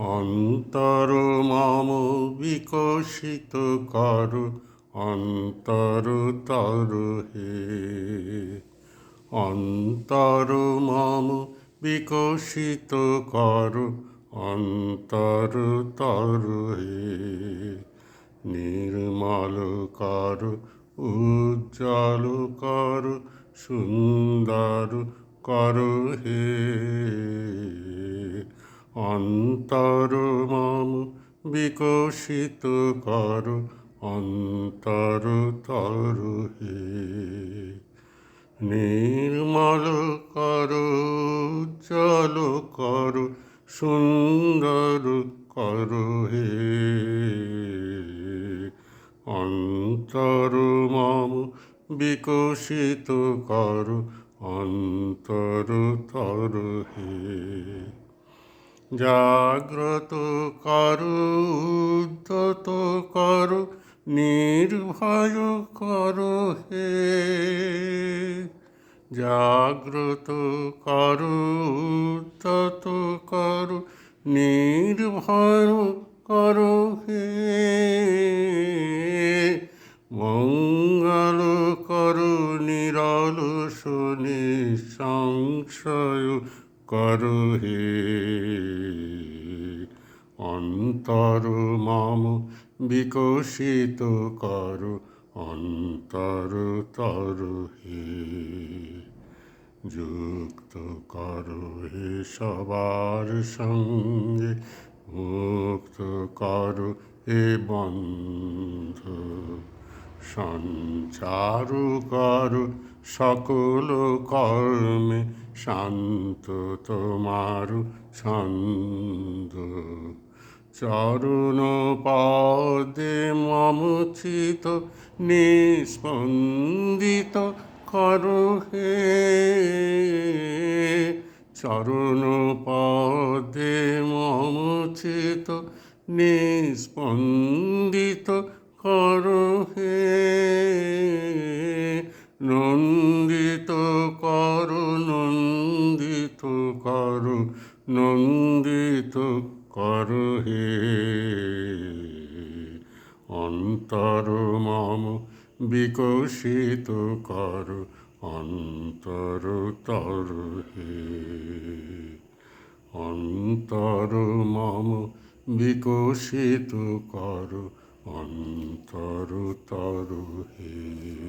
অন্তর মম বিকশিত কর, অন্তর তর হে। অন্তর মম বিকশিত কর, অন্তর তর হে। নির্মল কর, উজ্জ্বল কর, সুন্দর কর হে। অন্তর মম বিকশিত কর, অন্তর তর হে। নির্মল কর, উজ্জ্বল কর, সুন্দর কর হে। অন্তর মম বিকশিত কর, অন্তর তর জাগ্রত করু উদ্ধত করু নির্ভয় করু হে। জাগ্রত করু করু নির্ভয় করু হে। মঙ্গল করু হে। অন্তর মম বিকশিত করু, অন্তর তর হে। যুক্ত করো হে সবার সঙ্গে, মুক্ত করো হে বন্ধ। সঞ্চারু করো সকল কর্মে শান্ত তোমারু ছন্দ। চরণ পদে মমচিত নিস্পন্দিত করো হে। চরণ পদে মমচিত নিস্পন্দিত করো হে। নন্দিত করো নন্দিত করো নন্দিত করো হে। অন্তর মম বিকশিত কর, অন্তর তর হে। অন্তর মম বিকশিত কর অন্তর তরু হে